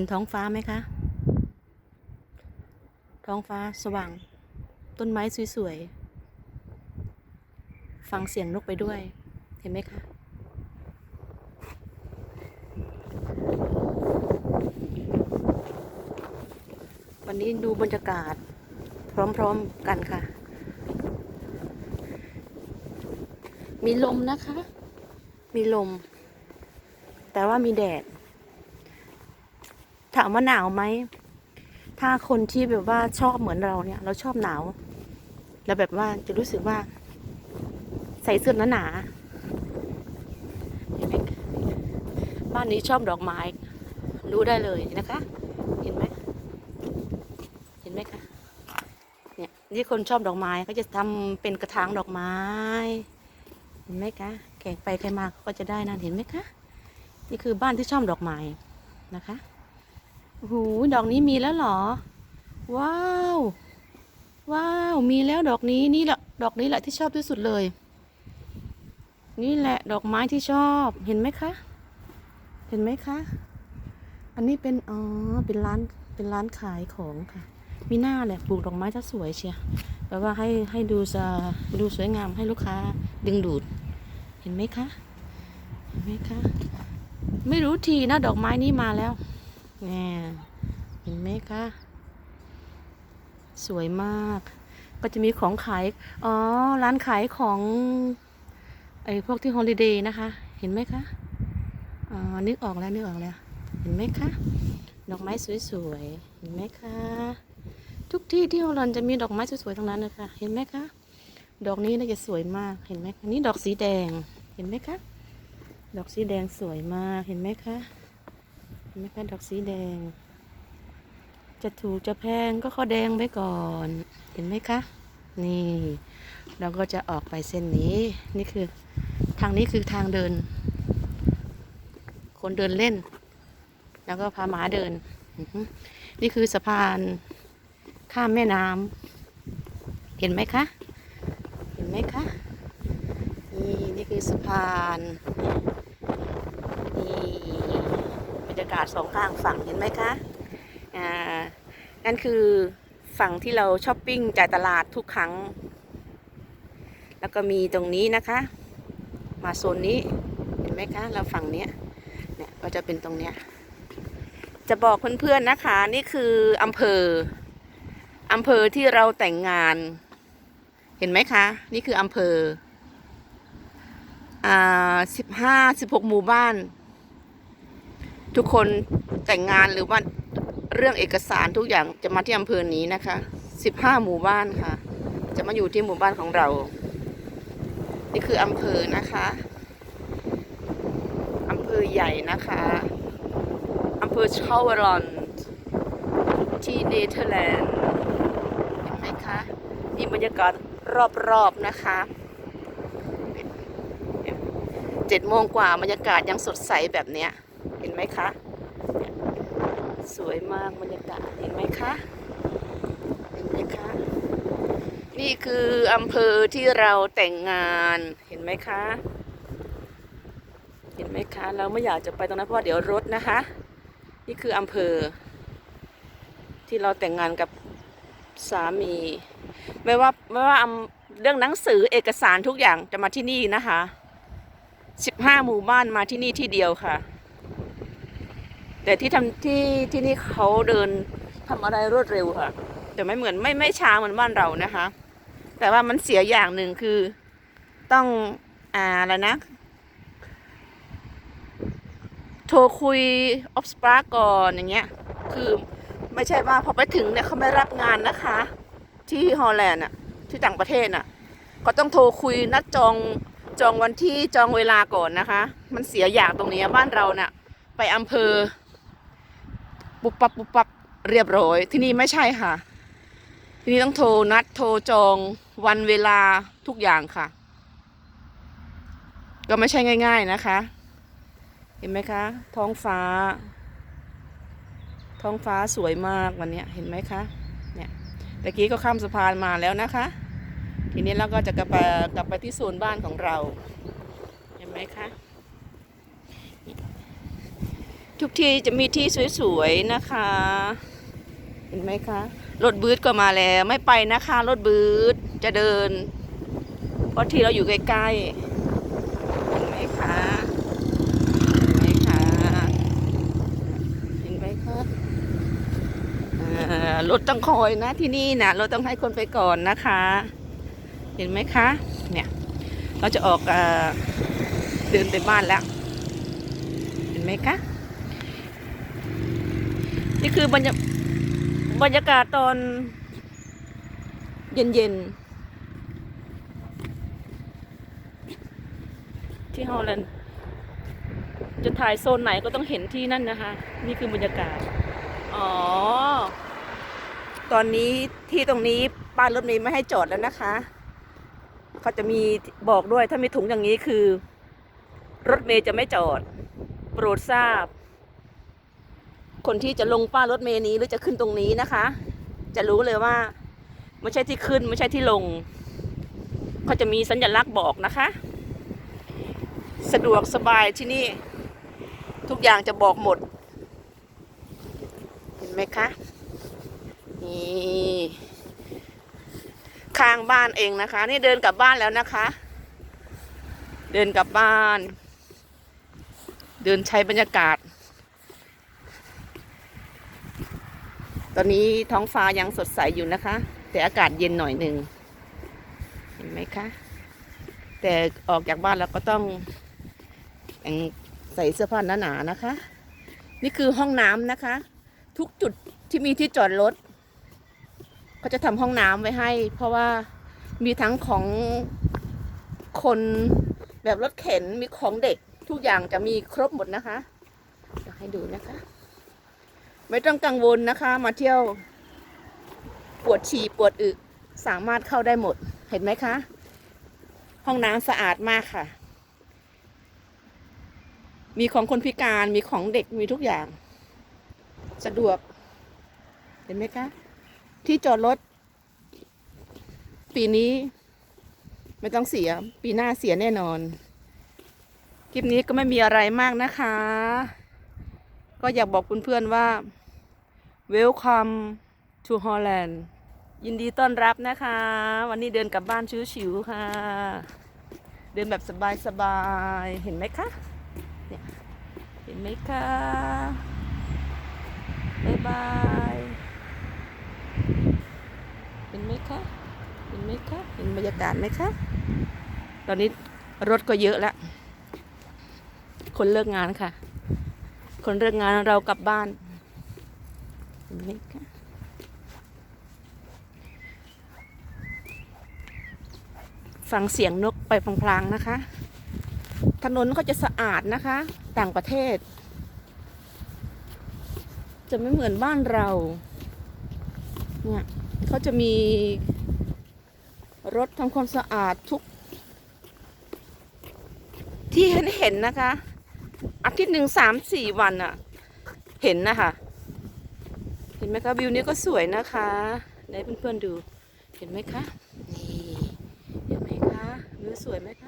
ห็นท้องฟ้าไหมคะ ท้องฟ้าสว่าง ต้นไม้สวยๆ ฟังเสียงนกไปด้วย เห็นไหมคะ วันนี้ดูบรรยากาศ พร้อมๆกันค่ะ มีลมนะคะ มีลม แต่ว่ามีแดด ถามว่าหนาวไหม ถ้าคนที่แบบว่าชอบเหมือนเราเนี่ย เราชอบหนาว แล้วแบบว่าจะรู้สึกว่า ใส่เสื้อหนาๆเห็นไหมบ้านนี้ชอบดอกไม้ รู้ได้เลยนะคะ เห็นไหมเห็นไหมคะเนี่ยนี่คนชอบดอกไม้เขาจะทำเป็นกระถางดอกไม้ เห็นไหมคะแขกไปใครมาก็จะได้นั่นเห็นไหมคะนี่คือบ้านที่ชอบดอกไม้นะคะ หูดอกนี้มีแล้วเหรอ ว้าว ว้าว มีแล้วดอกนี้นี่แหละดอกนี้แหละที่ชอบที่สุดเลย นี่แหละดอกไม้ที่ชอบเห็นไหมคะ เห็นไหมคะ อันนี้เป็นอ๋อเป็นร้านเป็นร้านขายของค่ะ มีหน้าแหละปลูกดอกไม้ถ้าสวยเชียแปลว่าให้ให้ดูจะดูสวยงามให้ลูกค้าดึงดูด เห็นไหมคะ เห็นไหมคะ ไม่รู้ทีนะดอกไม้นี้มาแล้ว แน่เห็นไหมคะ สวยมาก ก็จะมีของขาย อ๋อ ร้านขายของไอ้พวกที่ฮอลิเดย์นะคะ เห็นไหมคะ อ๋อ นึกออกแล้ว นึกออกแล้ว เห็นไหมคะ ดอกไม้สวยๆ เห็นไหมคะ ทุกที่ที่ฮอลแลนด์จะมีดอกไม้สวยๆทั้งนั้นนะคะ เห็นไหมคะ ดอกนี้น่าจะสวยมาก เห็นไหมนี่ดอกสีแดง เห็นไหมคะ ดอกสีแดงสวยมาก เห็นไหมคะ นไหมคะ ดอกสีแดง จะถูกจะแพงก็ข้อแดงไว้ก่อน เห็นไหมคะ นี่ เราก็จะออกไปเส้นนี้ นี่คือ ทางนี้คือทางเดิน คนเดินเล่น แล้วก็พาหมาเดิน นี่คือสะพานข้ามแม่น้ำเห็นไหมคะ เห็นไหมคะ นี่นี่คือสะพานนี่บรรยากาศสองข้างฝั่งเห็นไหมคะอ่านั่นคือฝั่งที่เราช้อปปิ้งจ่ายตลาดทุกครั้ง แล้วก็มีตรงนี้นะคะ มาโซนนี้เห็นไหมคะ เราฝั่งเนี้ยเนี่ยก็จะเป็นตรงเนี้ยจะบอกเพื่อนๆนะคะ นี่คืออำเภออำเภอที่เราแต่งงาน เห็นไหมคะ นี่คืออำเภออ่าสิบห้าสิบหกหมู่บ้าน ทุกคนแต่งงานหรือว่าเรื่องเอกสารทุกอย่างจะมาที่อำเภอนี้นะคะสิบห้าหมู่บ้านค่ะ จะมาอยู่ที่หมู่บ้านของเรา นี่คืออำเภอนะคะอำเภอใหญ่นะคะอำเภอชาวรอนที่เนเธอร์แลนด์เห็นไหมคะนี่บรรยากาศรอบๆนะคะเจ็ดโมงกว่าบรรยากาศยังสดใสแบบเนี้ย เห็นไหมคะ สวยมากบรรยากาศเห็นไหมคะเห็นไหมคะ นี่คืออำเภอที่เราแต่งงานเห็นไหมคะ เห็นไหมคะ เราไม่อยากจะไปตรงนั้นเพราะเดี๋ยวรถนะคะ นี่คืออำเภอ ที่เราแต่งงานกับสามี ไม่ว่าไม่ว่าเรื่องหนังสือเอกสารทุกอย่างจะมาที่นี่นะคะสิบห้าหมู่บ้านมาที่นี่ที่เดียวค่ะ แต่ที่ทำที่ที่นี่เขาเดินทำอะไรรวดเร็วค่ะ แต่ไม่เหมือนไม่ไม่ช้าเหมือนบ้านเรานะคะ แต่ว่ามันเสียอย่างหนึ่งคือต้องอ่าอะไรนะ โทรคุยออฟสปาร์ก่อนอย่างเงี้ย คือไม่ใช่ว่าพอไปถึงเนี่ยเขาไม่รับงานนะคะ ที่ฮอลแลนด์อะที่ต่างประเทศน่ะก็ต้องโทรคุยนัดจองจองวันที่จองเวลาก่อนนะคะ มันเสียอย่างตรงนี้บ้านเราน่ะ ไปอำเภอ ปุบปับปุบปับเรียบร้อย ที่นี่ไม่ใช่ค่ะ ที่นี่ต้องโทรนัดโทรจองวันเวลาทุกอย่างค่ะ ก็ไม่ใช่ง่าย ๆนะคะ เห็นไหมคะ ท้องฟ้า ท้องฟ้าสวยมากวันนี้เห็นไหมคะเนี่ยตะกี้ก็ข้ามสะพานมาแล้วนะคะ ทีนี้เราก็จะกลับไปกลับไปที่โซนบ้านของเรา เห็นไหมคะ ทุกที่จะมีที่สวยๆนะคะ เห็นไหมคะรถบืดก็มาแล้วไม่ไปนะคะรถบืดจะเดิน เพราะที่เราอยู่ใกล้ๆเห็นไหมคะเห็นไหมคะเห็นไหมคะอ่ารถต้องคอยนะที่นี่นะรถต้องให้คนไปก่อนนะคะ เห็นไหมคะ เนี่ย เราจะออกอเดินไปบ้านแล้ว เห็นไหมคะ นี่คือบรรยาบรรยากาศตอนเย็นๆ ที่ฮอลแลนด์ จะถ่ายโซนไหนก็ต้องเห็นที่นั่นนะคะ นี่คือบรรยากาศ อ๋อ ตอนนี้ที่ตรงนี้ป้ายรถเมล์ไม่ให้จอดแล้วนะคะ เขาจะมีบอกด้วยถ้ามีถุงอย่างนี้คือ รถเมล์จะไม่จอด โปรดทราบ คนที่จะลงป้ายรถเมล์นี้หรือจะขึ้นตรงนี้นะคะ จะรู้เลยว่าไม่ใช่ที่ขึ้นไม่ใช่ที่ลงเขาจะมีสัญลักษณ์บอกนะคะ สะดวกสบายที่นี่ ทุกอย่างจะบอกหมด เห็นไหมคะนี่ข้างบ้านเองนะคะ นี่เดินกลับบ้านแล้วนะคะ เดินกลับบ้าน เดินใช้บรรยากาศ ตอนนี้ท้องฟ้ายังสดใสอยู่นะคะ แต่อากาศเย็นหน่อยหนึ่งเห็นไหมคะ แต่ออกจากบ้านแล้วก็ต้องใส่เสื้อผ้าหนาๆนะคะ นี่คือห้องน้ำนะคะ ทุกจุดที่มีที่จอดรถเขาจะทำห้องน้ำไว้ให้ เพราะว่ามีทั้งของคนแบบรถเข็นมีของเด็กทุกอย่างจะมีครบหมดนะคะเดี๋ยวให้ดูนะคะ ไม่ต้องกังวลนะคะ มาเที่ยว ปวดฉี่ปวดอึสามารถเข้าได้หมด เห็นไหมคะ ห้องน้ำสะอาดมากค่ะ มีของคนพิการมีของเด็กมีทุกอย่าง สะดวก เห็นไหมคะ ที่จอดรถ ปีนี้ไม่ต้องเสีย ปีหน้าเสียแน่นอน คลิปนี้ก็ไม่มีอะไรมากนะคะ ก็อยากบอกเพื่อนๆว่า Welcome to Holland ยินดีต้อนรับนะคะ วันนี้เดินกลับบ้านชิวๆค่ะ เดินแบบสบายๆ เห็นไหมคะเนี่ยเห็นไหมคะบ๊ายบายเห็นไหมคะเห็นไหมคะเห็นบรรยากาศไหมคะตอนนี้รถก็เยอะแล้วคนเลิกงานค่ะ คนเลิกงานเรากลับบ้าน เห็นไหมคะฟังเสียงนกไปพลางๆนะคะ ถนนก็จะสะอาดนะคะ ต่างประเทศ จะไม่เหมือนบ้านเรา เนี่ยเขาจะมีรถทำความสะอาดทุก ที่เห็นเห็นนะคะ อาทิตย์หนึ่งสามสี่วันอะเห็นนะคะ เห็นไหมคะวิวนี้ก็สวยนะคะไหนเพื่อนๆดู เห็นไหมคะ นี่ เห็นไหมคะวิวสวยไหมคะ